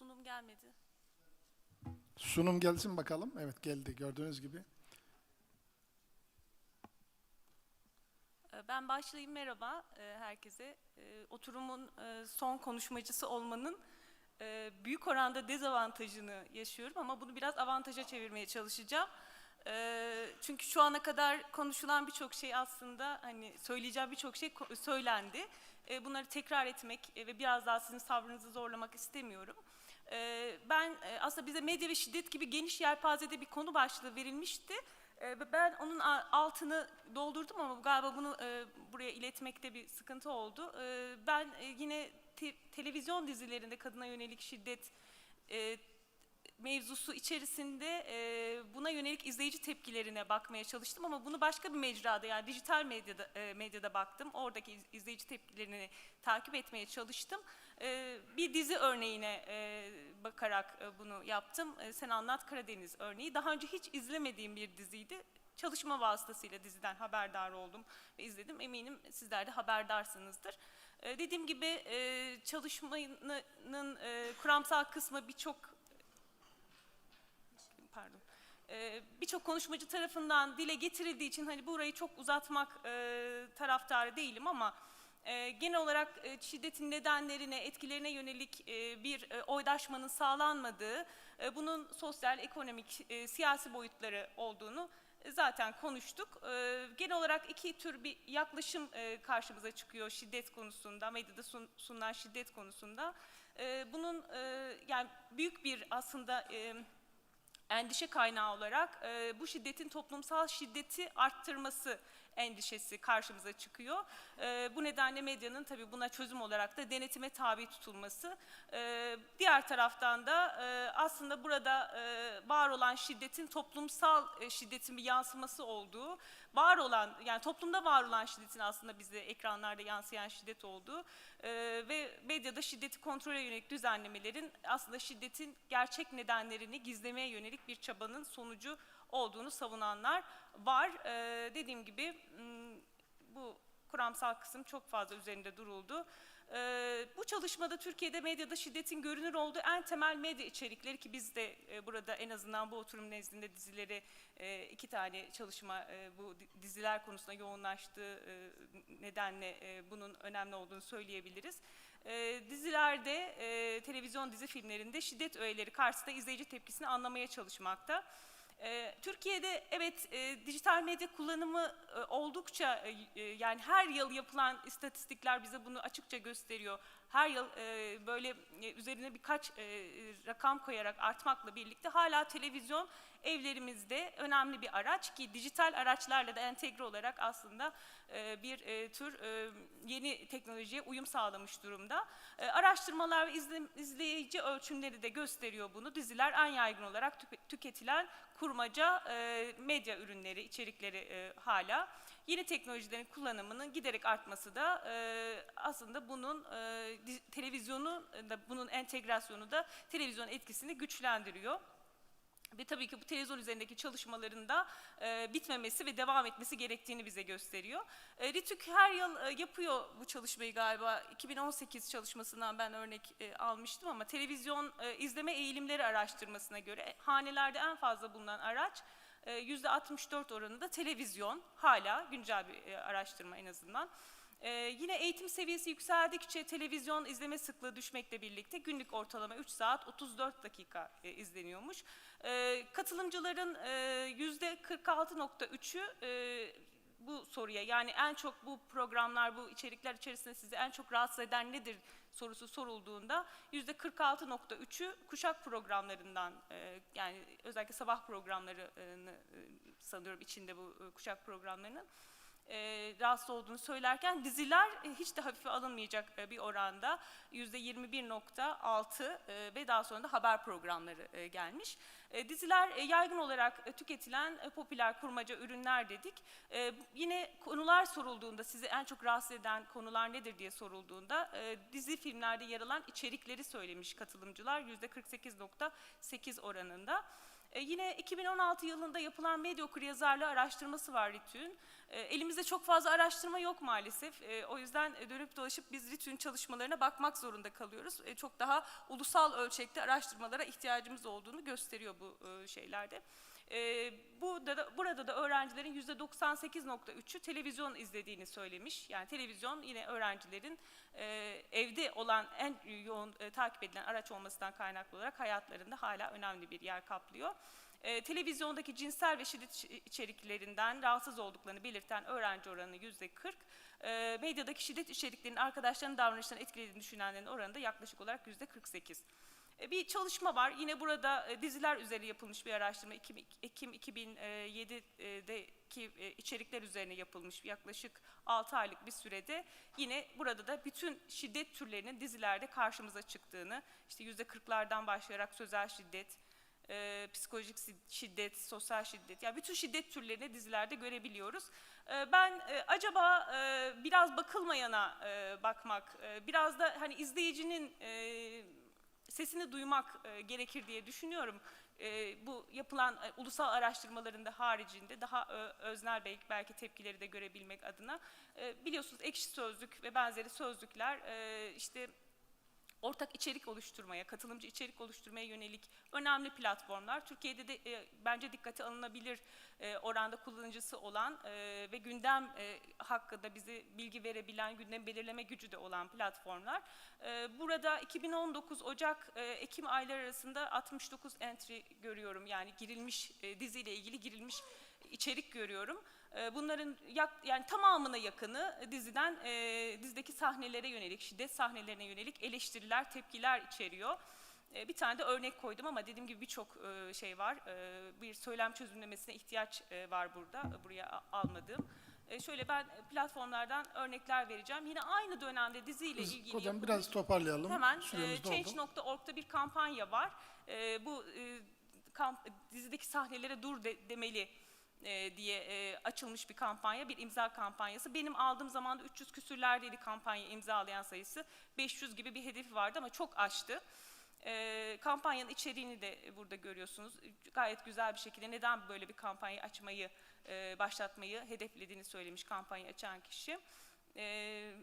Sunum gelmedi. Sunum gelsin bakalım. Evet geldi gördüğünüz gibi. Ee, Ben başlayayım merhaba e, herkese. E, Oturumun e, son konuşmacısı olmanın büyük oranda dezavantajını yaşıyorum ama bunu biraz avantaja çevirmeye çalışacağım. Çünkü şu ana kadar konuşulan birçok şey aslında hani söyleyeceğim birçok şey söylendi. Bunları tekrar etmek ve biraz daha sizin sabrınızı zorlamak istemiyorum. E, Ben e, aslında bize medya ve şiddet gibi geniş yelpazede bir konu başlığı verilmişti. E, Ben onun altını doldurdum ama galiba bunu e, buraya iletmekte bir sıkıntı oldu. E, Ben e, yine te- televizyon dizilerinde kadına yönelik şiddet mevzusu içerisinde e, buna yönelik izleyici tepkilerine bakmaya çalıştım ama bunu başka bir mecrada yani dijital medyada e, medyada baktım. Oradaki iz- izleyici tepkilerini takip etmeye çalıştım. E, bir dizi örneğine e, bakarak e, bunu yaptım. E, Sen Anlat Karadeniz örneği. Daha önce hiç izlemediğim bir diziydi. Çalışma vasıtasıyla diziden haberdar oldum ve izledim. Eminim sizler de haberdarsınızdır. E, dediğim gibi e, çalışmanın e, kuramsal kısmı birçok Ee, Birçok konuşmacı tarafından dile getirildiği için hani burayı çok uzatmak e, taraftarı değilim ama e, genel olarak e, şiddetin nedenlerine, etkilerine yönelik e, bir e, oydaşmanın sağlanmadığı, e, bunun sosyal, ekonomik, e, siyasi boyutları olduğunu e, zaten konuştuk. E, genel olarak iki tür bir yaklaşım e, karşımıza çıkıyor şiddet konusunda, medyada sun- sunulan şiddet konusunda. E, bunun e, yani büyük bir aslında e, endişe kaynağı olarak bu şiddetin toplumsal şiddeti arttırması endişesi karşımıza çıkıyor. E, bu nedenle medyanın tabii buna çözüm olarak da denetime tabi tutulması. E, diğer taraftan da e, aslında burada e, var olan şiddetin toplumsal e, şiddetin bir yansıması olduğu, var olan yani toplumda var olan şiddetin aslında bize ekranlarda yansıyan şiddet olduğu e, ve medyada şiddeti kontrole yönelik düzenlemelerin aslında şiddetin gerçek nedenlerini gizlemeye yönelik bir çabanın sonucu olduğunu savunanlar var. E, dediğim gibi m, bu kuramsal kısım çok fazla üzerinde duruldu. E, bu çalışmada Türkiye'de medyada şiddetin görünür olduğu en temel medya içerikleri ki biz de e, burada en azından bu oturum nezdinde dizileri e, iki tane çalışma e, bu di- diziler konusunda yoğunlaştığı e, nedenle e, bunun önemli olduğunu söyleyebiliriz. E, dizilerde, e, televizyon dizi filmlerinde şiddet öğeleri karşısında izleyici tepkisini anlamaya çalışmakta. E, Türkiye'de evet e, dijital medya kullanımı e, oldukça e, yani her yıl yapılan istatistikler bize bunu açıkça gösteriyor. Her yıl e, böyle e, üzerine birkaç e, rakam koyarak artmakla birlikte hala televizyon evlerimizde önemli bir araç ki dijital araçlarla da entegre olarak aslında e, bir e, tür e, yeni teknolojiye uyum sağlamış durumda. E, Araştırmalar ve izle- izleyici ölçümleri de gösteriyor bunu. Diziler en yaygın olarak tüke- tüketilen kurmaca e, medya ürünleri, içerikleri e, hala. Yeni teknolojilerin kullanımının giderek artması da e, aslında bunun e, di- televizyonu da bunun entegrasyonu da televizyon etkisini güçlendiriyor. Ve tabii ki bu televizyon üzerindeki çalışmaların da e, bitmemesi ve devam etmesi gerektiğini bize gösteriyor. E, RİTÜK her yıl e, yapıyor bu çalışmayı galiba. 2018 çalışmasından ben örnek e, almıştım ama televizyon e, izleme eğilimleri araştırmasına göre hanelerde en fazla bulunan araç %64 oranında televizyon. Hala güncel bir e, araştırma en azından. Ee, yine eğitim seviyesi yükseldikçe televizyon izleme sıklığı düşmekle birlikte günlük ortalama 3 saat 34 dakika e, izleniyormuş. Ee, katılımcıların e, yüzde 46.3'ü e, bu soruya yani en çok bu programlar, bu içerikler içerisinde sizi en çok rahatsız eden nedir sorusu sorulduğunda yüzde 46.3'ü kuşak programlarından e, yani özellikle sabah programlarını e, sanıyorum içinde bu e, kuşak programlarının rahatsız olduğunu söylerken diziler hiç de hafife alınmayacak bir oranda yüzde 21.6 e, ve daha sonra da haber programları e, gelmiş. E, diziler e, yaygın olarak e, tüketilen popüler kurmaca ürünler dedik. Yine konular sorulduğunda sizi en çok rahatsız eden konular nedir diye sorulduğunda dizi filmlerde yer alan içerikleri söylemiş katılımcılar yüzde 48.8 oranında. E, yine 2016 yılında yapılan medya okuryazarlığı araştırması var RİTÜ'nün. E, elimizde çok fazla araştırma yok maalesef. E, o yüzden dönüp dolaşıp biz RİTÜ'nün çalışmalarına bakmak zorunda kalıyoruz. Çok daha ulusal ölçekte araştırmalara ihtiyacımız olduğunu gösteriyor bu e, şeylerde. E, bu da, burada da öğrencilerin %98.3'ü televizyon izlediğini söylemiş. Yani televizyon yine öğrencilerin e, evde olan en yoğun e, takip edilen araç olmasından kaynaklı olarak hayatlarında hala önemli bir yer kaplıyor. E, televizyondaki cinsel ve şiddet içeriklerinden rahatsız olduklarını belirten öğrenci oranı yüzde 40. E, medyadaki şiddet içeriklerinin arkadaşlarının davranışlarını etkilediğini düşünenlerin oranı da yaklaşık olarak yüzde 48. E, Bir çalışma var. Yine burada e, diziler üzerine yapılmış bir araştırma. Ekim, Ekim 2007'deki e, içerikler üzerine yapılmış yaklaşık 6 aylık bir sürede. Yine burada da bütün şiddet türlerinin dizilerde karşımıza çıktığını, işte %40'lardan başlayarak sözel şiddet, psikolojik si- şiddet, sosyal şiddet, yani bütün şiddet türlerini dizilerde görebiliyoruz. Ben acaba biraz bakılmayana bakmak, biraz da hani izleyicinin sesini duymak e, gerekir diye düşünüyorum. E, bu yapılan e, ulusal araştırmaların da haricinde daha ö- öznel belki, belki tepkileri de görebilmek adına. E, biliyorsunuz ekşi sözlük ve benzeri sözlükler e, işte ortak içerik oluşturmaya, katılımcı içerik oluşturmaya yönelik önemli platformlar. Türkiye'de de e, bence dikkate alınabilir e, oranda kullanıcısı olan e, ve gündem e, hakkında bize bilgi verebilen, gündem belirleme gücü de olan platformlar. E, burada 2019 Ocak e, Ekim ayları arasında 69 entry görüyorum. Yani girilmiş e, diziyle ilgili girilmiş içerik görüyorum. E, Bunların yak, yani tamamına yakını diziden e, dizideki sahnelere yönelik, şiddet sahnelerine yönelik eleştiriler, tepkiler içeriyor. E, Bir tane de örnek koydum ama dediğim gibi birçok e, şey var. Bir söylem çözümlemesine ihtiyaç var burada, buraya almadığım. Şöyle ben platformlardan örnekler vereceğim. Yine aynı dönemde diziyle Biz ilgili hocam biraz toparlayalım. Hemen. Change.org'da bir kampanya var. Bu kamp, dizideki sahnelere dur de- demeli e, diye e, açılmış bir kampanya, bir imza kampanyası. Benim aldığım zaman da 300 küsürlerdeydi kampanya imzalayan sayısı. 500 gibi bir hedefi vardı ama çok aştı. E, kampanyanın içeriğini de burada görüyorsunuz. Gayet güzel bir şekilde neden böyle bir kampanya açmayı, başlatmayı hedeflediğini söylemiş kampanya açan kişi. E,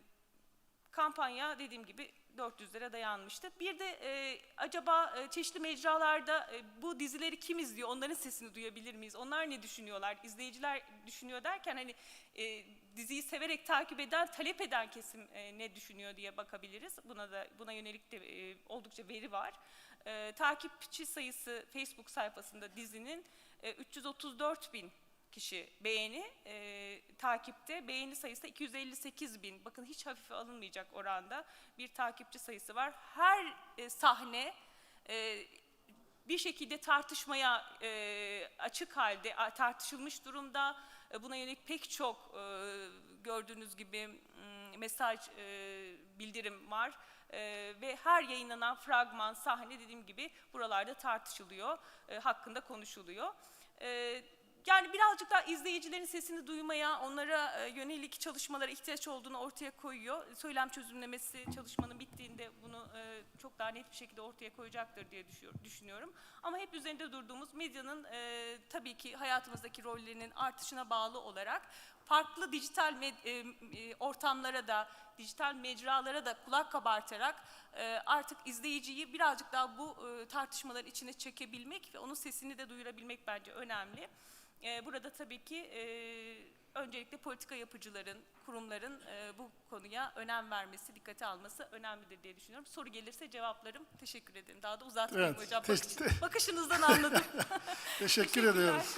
kampanya dediğim gibi 400 lira dayanmıştı. Bir de e, acaba e, çeşitli mecralarda e, bu dizileri kim izliyor? Onların sesini duyabilir miyiz? Onlar ne düşünüyorlar? İzleyiciler düşünüyor derken hani e, diziyi severek takip eden, talep eden kesim e, ne düşünüyor diye bakabiliriz. Buna da buna yönelik de e, oldukça veri var. E, takipçi sayısı Facebook sayfasında dizinin e, 334 bin kişi beğeni e, takipte. Beğeni sayısı da 258 bin. Bakın hiç hafife alınmayacak oranda bir takipçi sayısı var. Her e, sahne e, bir şekilde tartışmaya e, açık halde tartışılmış durumda. E, buna yönelik pek çok e, gördüğünüz gibi mesaj e, bildirim var. E, ve her yayınlanan fragman, sahne dediğim gibi buralarda tartışılıyor, e, hakkında konuşuluyor. E, yani birazcık daha izleyicilerin sesini duymaya, onlara e, yönelik çalışmalara ihtiyaç olduğunu ortaya koyuyor. Söylem çözümlemesi çalışmanın bittiğinde bunu e, çok daha net bir şekilde ortaya koyacaktır diye düşünüyorum. Ama hep üzerinde durduğumuz medyanın e, tabii ki hayatımızdaki rollerinin artışına bağlı olarak farklı dijital e, e, ortamlara da, dijital mecralara da kulak kabartarak e, artık izleyiciyi birazcık daha bu tartışmaların içine çekebilmek ve onun sesini de duyurabilmek bence önemli. Burada tabii ki öncelikle politika yapıcıların, kurumların bu konuya önem vermesi, dikkate alması önemlidir diye düşünüyorum. Soru gelirse cevaplarım. Teşekkür ederim. Daha da uzatmayayım Evet, hocam. Bakış- bakışınızdan anladım. Teşekkür ediyoruz.